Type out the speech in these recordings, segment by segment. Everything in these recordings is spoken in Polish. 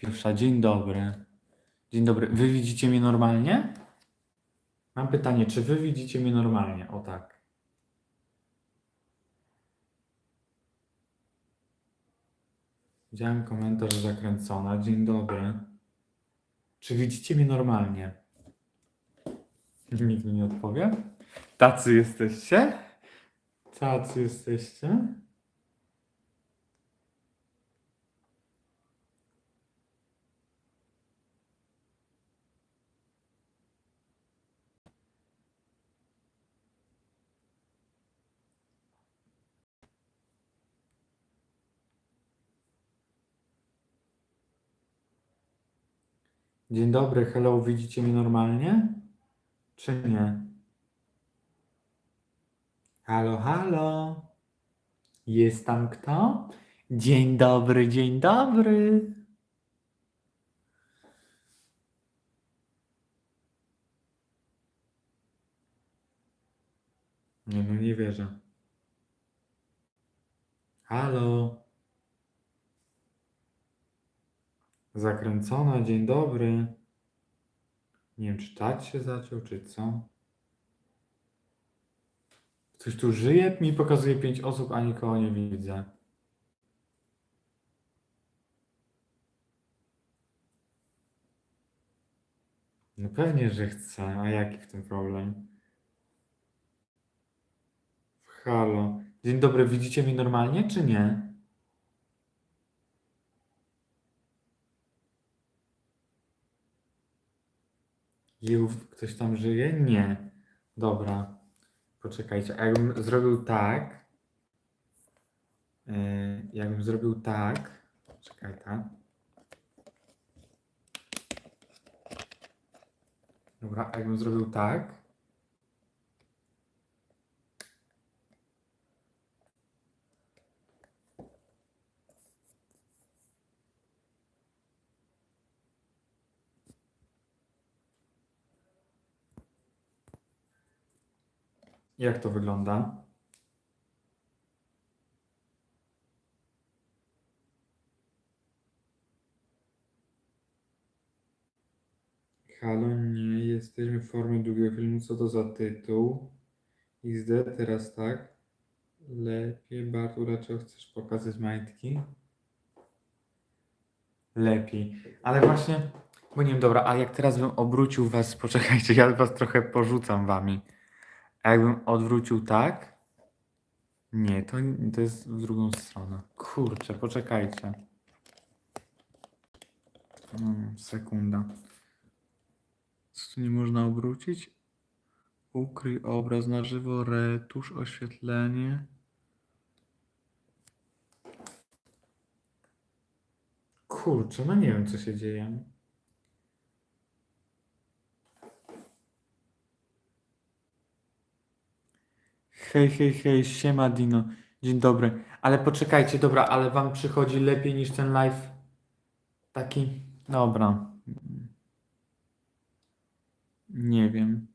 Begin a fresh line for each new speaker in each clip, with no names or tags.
Pierwsza, dzień dobry. Dzień dobry. Wy widzicie mnie normalnie? Mam pytanie, czy wy widzicie mnie normalnie? O tak. Widziałem komentarz zakręcona. Dzień dobry. Czy widzicie mnie normalnie? Nikt mi nie odpowie. Tacy jesteście? Tacy jesteście? Dzień dobry, hello, widzicie mnie normalnie? Czy nie? Halo, halo. Jest tam kto? Dzień dobry, dzień dobry. Nie, no nie wierzę. Halo. Zakręcona, dzień dobry. Nie wiem, czy czat się zaciął, czy co. Coś tu żyje? Mi pokazuje pięć osób, a nikogo nie widzę. No pewnie, że chcę. A jaki w tym problem? Halo. Dzień dobry, widzicie mnie normalnie, czy nie? Jów, ktoś tam żyje? Nie. Dobra. Poczekajcie. A jakbym zrobił tak. Yy, jakbym zrobił tak. Czekaj, tak. Dobra, jakbym zrobił tak. Jak to wygląda? Halo, nie, jesteśmy w formie długiego filmu. Co to za tytuł? XD, teraz tak. Lepiej, Bartu, raczej chcesz pokazać majtki? Lepiej. Ale właśnie, bo nie wiem, dobra, a jak teraz bym obrócił was, poczekajcie, ja was trochę porzucam wami. A jakbym odwrócił tak? Nie, to, to jest w drugą stronę. Kurczę, poczekajcie. Mm, sekunda. Co tu nie można obrócić? Ukryj obraz na żywo, retusz, oświetlenie. Kurczę, no nie wiem co się dzieje. Hej, hej, hej, siema Dino. Dzień dobry. Ale poczekajcie, dobra, ale wam przychodzi lepiej niż ten live taki? Dobra. Nie wiem.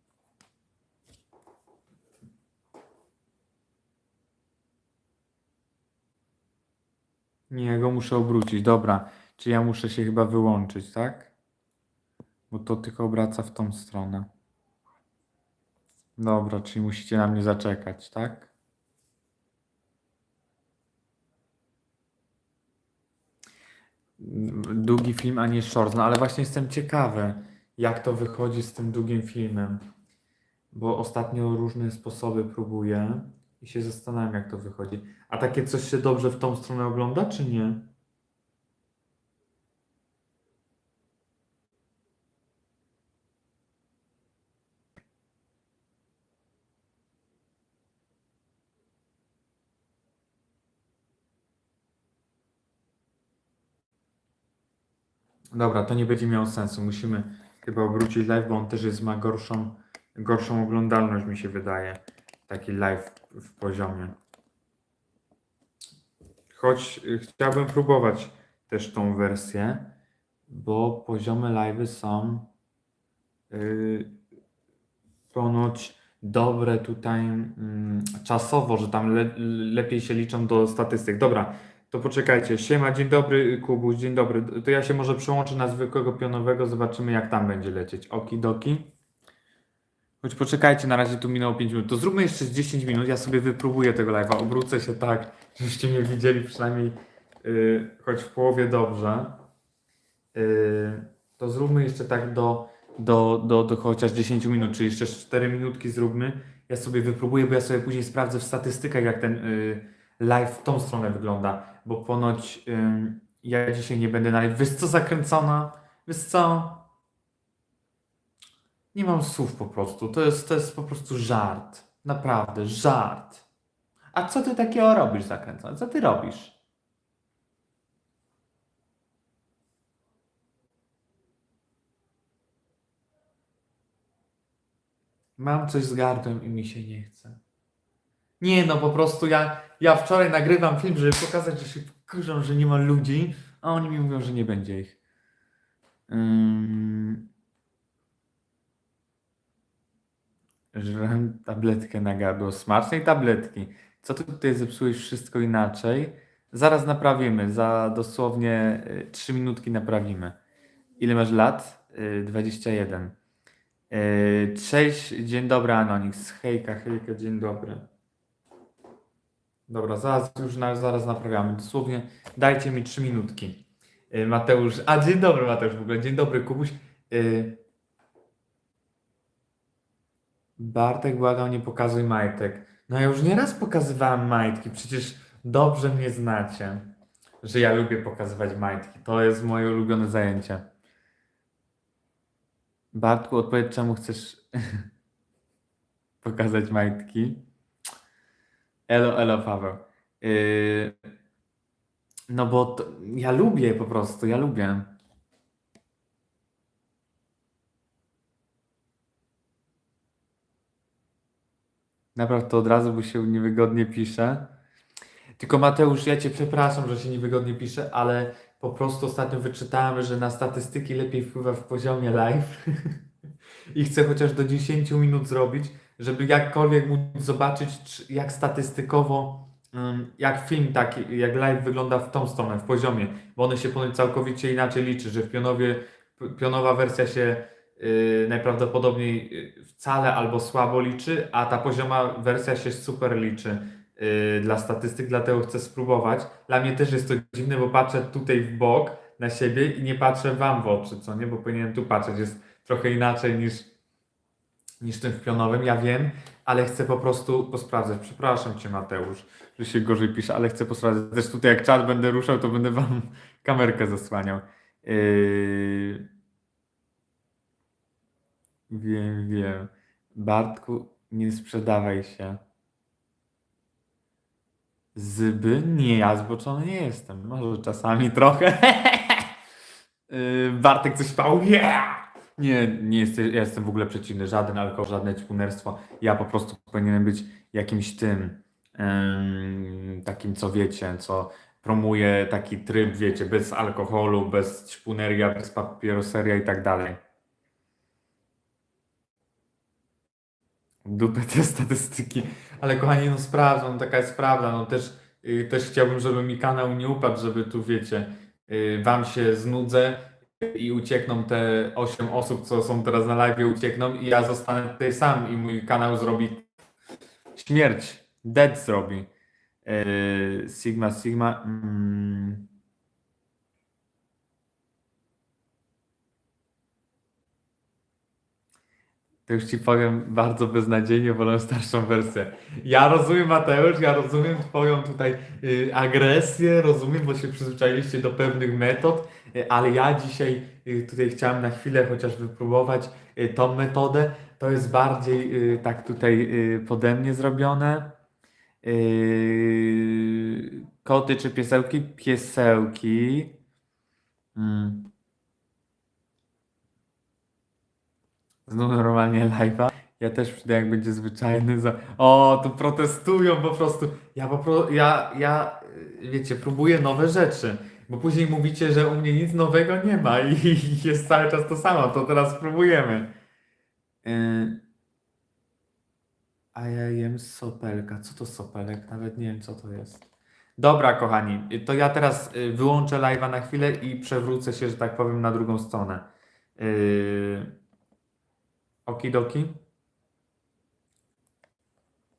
Nie, go muszę obrócić. Dobra. Czy ja muszę się chyba wyłączyć, tak? Bo to tylko obraca w tą stronę. Dobra, czyli musicie na mnie zaczekać, tak? Długi film, a nie short. No ale właśnie jestem ciekawy, jak to wychodzi z tym długim filmem. Bo ostatnio różne sposoby próbuję i się zastanawiam, jak to wychodzi. A takie coś się dobrze w tą stronę ogląda, czy nie? Dobra, to nie będzie miało sensu. Musimy chyba obrócić live, bo on też jest, ma gorszą, gorszą oglądalność, mi się wydaje. Taki live w poziomie. Choć y, chciałbym próbować też tą wersję, bo poziomy live są yy, ponoć dobre tutaj mm, czasowo, że tam le, lepiej się liczą do statystyk. Dobra, To poczekajcie. Siema, dzień dobry, Kubuś, dzień dobry. To ja się może przyłączę na zwykłego pionowego, zobaczymy jak tam będzie lecieć. Okidoki. Choć poczekajcie, na razie tu minęło 5 minut. To zróbmy jeszcze z 10 minut, ja sobie wypróbuję tego live'a, obrócę się tak, żebyście mnie widzieli przynajmniej yy, choć w połowie dobrze. Yy, to zróbmy jeszcze tak do, do, do, do chociaż 10 minut, czyli jeszcze 4 minutki zróbmy. Ja sobie wypróbuję, bo ja sobie później sprawdzę w statystykach, jak ten yy, live w tą stronę wygląda, bo ponoć yy, ja dzisiaj nie będę na live. Wiesz co zakręcona? Wiesz co? Nie mam słów po prostu. To jest, to jest po prostu żart. Naprawdę, żart. A co ty takiego robisz zakręcony? Co ty robisz? Mam coś z gardłem i mi się nie chce. Nie no, po prostu ja, ja wczoraj nagrywam film, żeby pokazać, że się wkurzą, że nie ma ludzi, a oni mi mówią, że nie będzie ich. Żrem tabletkę na gardło. Smacznej tabletki. Co ty tutaj zepsułeś wszystko inaczej? Zaraz naprawimy. Za dosłownie 3 minutki naprawimy. Ile masz lat? Y, 21. Y, Cześć, dzień dobry Anonix. Hejka, hejka, dzień dobry. Dobra, zaraz już na, zaraz naprawiamy. Dosłownie dajcie mi 3 minutki. Y, Mateusz, a dzień dobry Mateusz w ogóle. Dzień dobry Kubuś. Y, Bartek błagał, nie pokazuj majtek. No ja już nieraz pokazywałem majtki, przecież dobrze mnie znacie, że ja lubię pokazywać majtki. To jest moje ulubione zajęcie. Bartku, odpowiedz czemu chcesz pokazać majtki. Elo, elo, Paweł. Yy, no bo to, ja lubię po prostu, ja lubię. Naprawdę to od razu, bo się niewygodnie pisze. Tylko Mateusz, ja cię przepraszam, że się niewygodnie pisze, ale po prostu ostatnio wyczytałem, że na statystyki lepiej wpływa w poziomie live. I chcę chociaż do 10 minut zrobić, żeby jakkolwiek móc zobaczyć, czy- jak statystykowo, jak film taki, jak live wygląda w tą stronę, w poziomie, bo one się całkowicie inaczej liczy, że w pionowie, pionowa wersja się yy, najprawdopodobniej yy, wcale albo słabo liczy, a ta pozioma wersja się super liczy yy, dla statystyk, dlatego chcę spróbować. Dla mnie też jest to dziwne, bo patrzę tutaj w bok na siebie i nie patrzę wam w oczy, co nie? Bo powinienem tu patrzeć, jest trochę inaczej niż, niż tym w pionowym, ja wiem, ale chcę po prostu posprawdzać. Przepraszam cię Mateusz, że się gorzej pisze, ale chcę posprawdzać. Też tutaj jak czat będę ruszał, to będę wam kamerkę zasłaniał. Yy... Wiem, wiem. Bartku, nie sprzedawaj się. Zby? Nie, ja zboczony nie jestem. Może czasami trochę. Yy, Bartek coś pał. Yeah! Nie, nie jestem, ja jestem w ogóle przeciwny. Żaden alkohol, żadne ćpunerstwo. Ja po prostu powinienem być jakimś tym, takim co wiecie, co promuje taki tryb, wiecie, bez alkoholu, bez ćpuneria, bez papieroseria i tak dalej. Dupę te statystyki. Ale kochani, no sprawdzam, no taka jest prawda. No też, y, też chciałbym, żeby mi kanał nie upadł, żeby tu wiecie, y, wam się znudzę i uciekną te 8 osób, co są teraz na live, uciekną i ja zostanę tutaj sam i mój kanał zrobi śmierć. Dead zrobi. Y, Sigma, Sigma. Mm. To już ci powiem bardzo beznadziejnie, wolę starszą wersję. Ja rozumiem, Mateusz, ja rozumiem Twoją tutaj y, agresję, rozumiem, bo się przyzwyczailiście do pewnych metod, y, ale ja dzisiaj y, tutaj chciałem na chwilę chociaż wypróbować y, tą metodę. To jest bardziej y, tak tutaj y, pode mnie zrobione. Y, koty czy piesełki? Piesełki. Mm. Znów normalnie live'a. Ja też przyjdę, jak będzie zwyczajny. Za... O, tu protestują po prostu. Ja po prostu, ja, ja, y, wiecie, próbuję nowe rzeczy. Bo później mówicie, że u mnie nic nowego nie ma i, jest cały czas to samo. To teraz spróbujemy. Y... A ja jem sopelka. Co to sopelek? Nawet nie wiem, co to jest. Dobra, kochani, to ja teraz y, wyłączę live'a na chwilę i przewrócę się, że tak powiem, na drugą stronę. Yy... Okidoki.